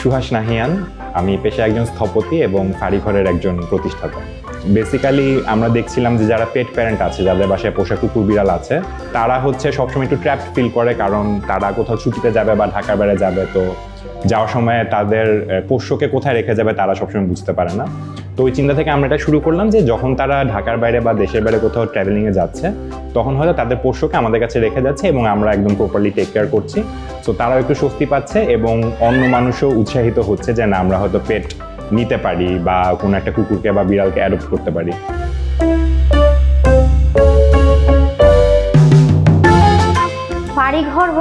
সুহাস নাহিয়ান, আমি পেশা একজন স্থপতি এবং ফাড়িঘরের একজন প্রতিষ্ঠাতা। বেসিক্যালি আমরা দেখছিলাম যে যারা পেট প্যারেন্ট আছে, যাদের বাসায় পোষা কুকুর বিড়াল আছে, তারা হচ্ছে সবসময় একটু ট্র্যাপ ফিল করে, কারণ তারা কোথাও ছুটিতে যাবে বা ঢাকার বেড়ে যাবে, তো যাওয়ার সময় তাদের পোষ্যকে কোথায় রেখে যাবে তারা সবসময় বুঝতে পারে না। তো ওই চিন্তা থেকে আমরা এটা শুরু করলাম যে যখন তারা ঢাকার বাইরে বা দেশের বাইরে কোথাও ট্রাভেলিংয়ে যাচ্ছে, তখন হয়তো তাদের পোষ্যকে আমাদের কাছে রেখে যাচ্ছে এবং আমরা একদম প্রপারলি টেক কেয়ার করছি। সো তারাও একটু স্বস্তি পাচ্ছে এবং অন্য মানুষও উৎসাহিত হচ্ছে যে না, আমরা হয়তো পেট নিতে পারি বা কোনো একটা কুকুরকে বা বিড়ালকে অ্যাডপ্ট করতে পারি।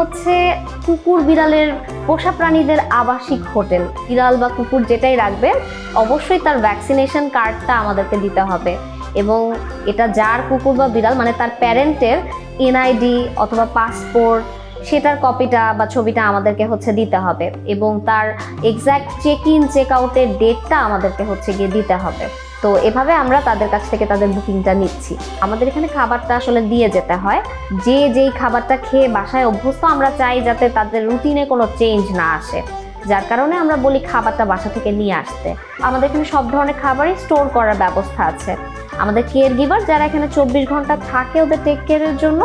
হচ্ছে কুকুর বিড়ালের পোষা প্রাণীদের আবাসিক হোটেল। বিড়াল বা কুকুর যেটাই রাখবে, অবশ্যই তার ভ্যাকসিনেশন কার্ডটা আমাদেরকে দিতে হবে। এবং এটা যার কুকুর বা বিড়াল মানে তার প্যারেন্টের এনআইডি অথবা পাসপোর্ট সেটার কপিটা বা ছবিটা আমাদেরকে হচ্ছে দিতে হবে। এবং তার এক্স্যাক্ট চেক ইন চেক আউটের ডেটটা আমাদেরকে হচ্ছে গিয়ে দিতে হবে। তো এভাবে আমরা তাদের কাছ থেকে তাদের বুকিংটা নিচ্ছি। আমাদের এখানে খাবারটা আসলে দিয়ে যেতে হয়। যে যেই খাবারটা খেয়ে বাসায় অভ্যস্ত, আমরা চাই যাতে তাদের রুটিনে কোনো চেঞ্জ না আসে। যার কারণে আমরা বলি খাবারটা বাসা থেকে নিয়ে আসতে। আমাদের এখানে সব ধরনের খাবারই স্টোর করার ব্যবস্থা আছে। আমাদের কেয়ার গিভার যারা এখানে চব্বিশ ঘণ্টা থাকে, ওদের টেক কেয়ারের জন্য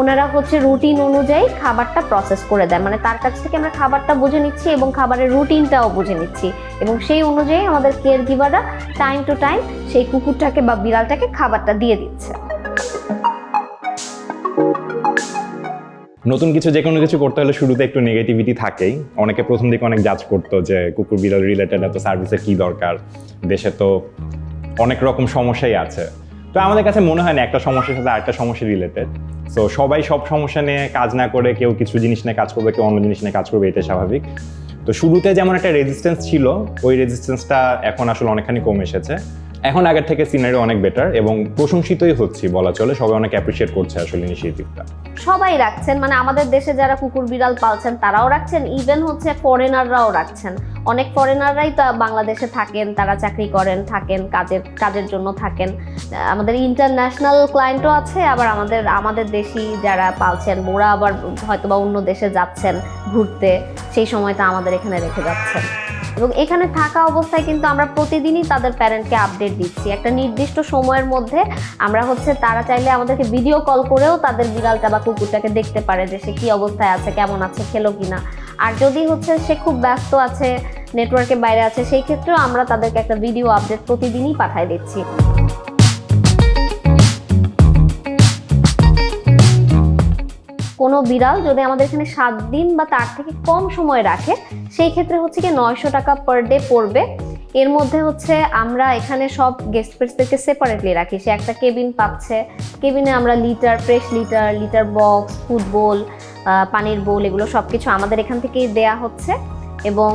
ওনারা হচ্ছে রুটিন অনুযায়ী খাবারটা প্রসেস করে দেয়। মানে তার কাছ থেকে আমরা খাবারটা বুঝে নিচ্ছি এবং খাবারের রুটিনটাও বুঝে নিচ্ছি। এবং সেই অনুযায়ী আমাদের কেয়ার গিভাররা টাইম টু টাইম সেই কুকুরটাকে বা বিড়ালটাকে খাবারটা দিয়ে দিচ্ছে। নতুন কিছু যে কোনো কিছু করতে হলে শুরুতে একটু নেগেটিভিটি থাকেই। অনেকে প্রথম দিকে অনেক জাজ করতো যে কুকুর বিড়াল রিলেটেড এত সার্ভিসের কী দরকার? দেশে তো অনেক রকম সমস্যাই আছে। তো আমাদের কাছে মনে হয় না একটা সমস্যার সাথে আরেকটা সমস্যা রিলেটেড সো সবাই সব সমস্যা নিয়ে কাজ না করে কেউ কিছু জিনিস নিয়ে কাজ করবে, কেউ অন্য জিনিস নিয়ে কাজ করবে এটা স্বাভাবিক। তো শুরুতে যেমন একটা রেজিস্ট্যান্স ছিল, ওই রেজিস্ট্যান্সটা এখন আসলে অনেকখানি কমে এসেছে। এখন আগের থেকে সিনারি অনেক বেটার এবং প্রশংসিতই হচ্ছি বলা চলে, সবাই অনেক অ্যাপ্রিসিয়েট করছে আসলে ইনিশিয়েটিভটা সবাই রাখছেন মানে আমাদের দেশে যারা কুকুর বিড়াল পালছেন, তারাও রাখছেন ইভেন হচ্ছে ফরেনাররাও রাখছেন। অনেক ফরেনাররাই তো বাংলাদেশে থাকেন, তারা চাকরি করেন, থাকেন, কাজের কাজের জন্য থাকেন। আমাদের ইন্টারন্যাশনাল ক্লায়েন্টও আছে, আবার আমাদের আমাদের দেশি যারা পালছেন, ওরা আবার হয়তো বা অন্য দেশে যাচ্ছেন ঘুরতে, সেই সময়টা আমাদের এখানে রেখে যাচ্ছেন। এবং এখানে থাকা অবস্থায় কিন্তু আমরা প্রতিদিনই তাদের প্যারেন্টকে আপডেট দিচ্ছি। একটা নির্দিষ্ট সময়ের মধ্যে আমরা হচ্ছে তারা চাইলে আমাদেরকে ভিডিও কল করেও তাদের বিড়ালটা বা কুকুরটাকে দেখতে পারে যে সে কি অবস্থায় আছে, কেমন আছে, খেলো কিনা। আর যদি হচ্ছে সে খুব ব্যস্ত আছে নেটওয়ার্কের বাইরে আছে, সেই ক্ষেত্রেও আমরা তাদেরকে একটা ভিডিও আপডেট প্রতিদিনই পাঠাই দিচ্ছি। কোনো বিড়াল যদি আমাদের এখানে সাত দিন বা তার থেকে কম সময় রাখে, সেই ক্ষেত্রে হচ্ছে কি নয়শো টাকা পার ডে পড়বে। এর মধ্যে হচ্ছে আমরা এখানে সব গেস্ট পেটসদেরকে সেপারেটলি রাখি। সে একটা কেবিন পাচ্ছে। কেবিনে আমরা litter fresh litter litter box food bowl পানির বোল এগুলো সব কিছু আমাদের এখান থেকেই দেয়া হচ্ছে। এবং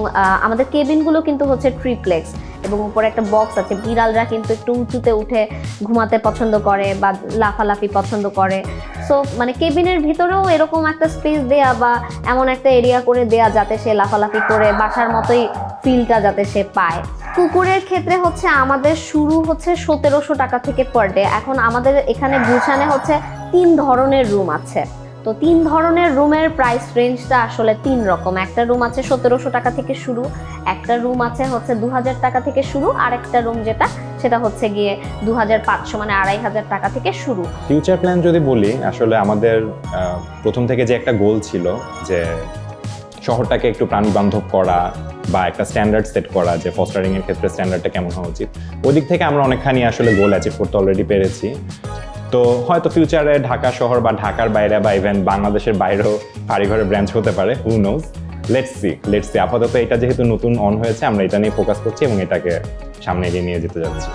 আমাদের কেবিনগুলো কিন্তু হচ্ছে ট্রিপ্লেক্স এবং উপরে একটা বক্স আছে। বিড়ালরা কিন্তু একটু উঁচুতে উঠে ঘুমাতে পছন্দ করে বা লাফালাফি পছন্দ করে। সো মানে কেবিনের ভিতরেও এরকম একটা স্পেস দেয়া বা এমন একটা এরিয়া করে দেয়া যাতে সে লাফালাফি করে, বাসার মতোই ফিলটা যাতে সে পায়। কুকুরের ক্ষেত্রে হচ্ছে আমাদের শুরু হচ্ছে সতেরোশো টাকা থেকে পার ডে এখন আমাদের এখানে গুছানে হচ্ছে তিন ধরনের রুম আছে। তো তিন ধরনের রুমের প্রাইস রেঞ্জটা আসলে তিন রকম। একটা রুম আছে সতেরোশো টাকা থেকে শুরু, একটা রুম আছে হচ্ছে দু হাজার টাকা থেকে শুরু আর একটা রুম যেটা, সেটা হচ্ছে গিয়ে দু হাজার পাঁচশো মানে আড়াই হাজার টাকা থেকে শুরু। ফিউচার প্ল্যান যদি বলি, আসলে আমাদের প্রথম থেকে যে একটা গোল ছিল যে শহরটাকে একটু প্রাণবান্ধব করা বা একটা স্ট্যান্ডার্ড সেট করা, যে ফস্টারিংয়ের ক্ষেত্রে স্ট্যান্ডার্ডটা কেমন হওয়া উচিত, ওই দিক থেকে আমরা অনেকখানি আসলে গোল অ্যাচিভ করতে অলরেডি পেরেছি। তো হয়তো ফিউচারে ঢাকা শহর বা ঢাকার বাইরে বা ইভেন বাংলাদেশের বাইরেও বাড়িঘরে ব্রাঞ্চ হতে পারে who knows let's see let's see আপাতত এটা যেহেতু নতুন অন হয়েছে, আমরা এটা নিয়ে ফোকাস করছি এবং এটাকে সামনে এগিয়ে নিয়ে যেতে যাচ্ছি।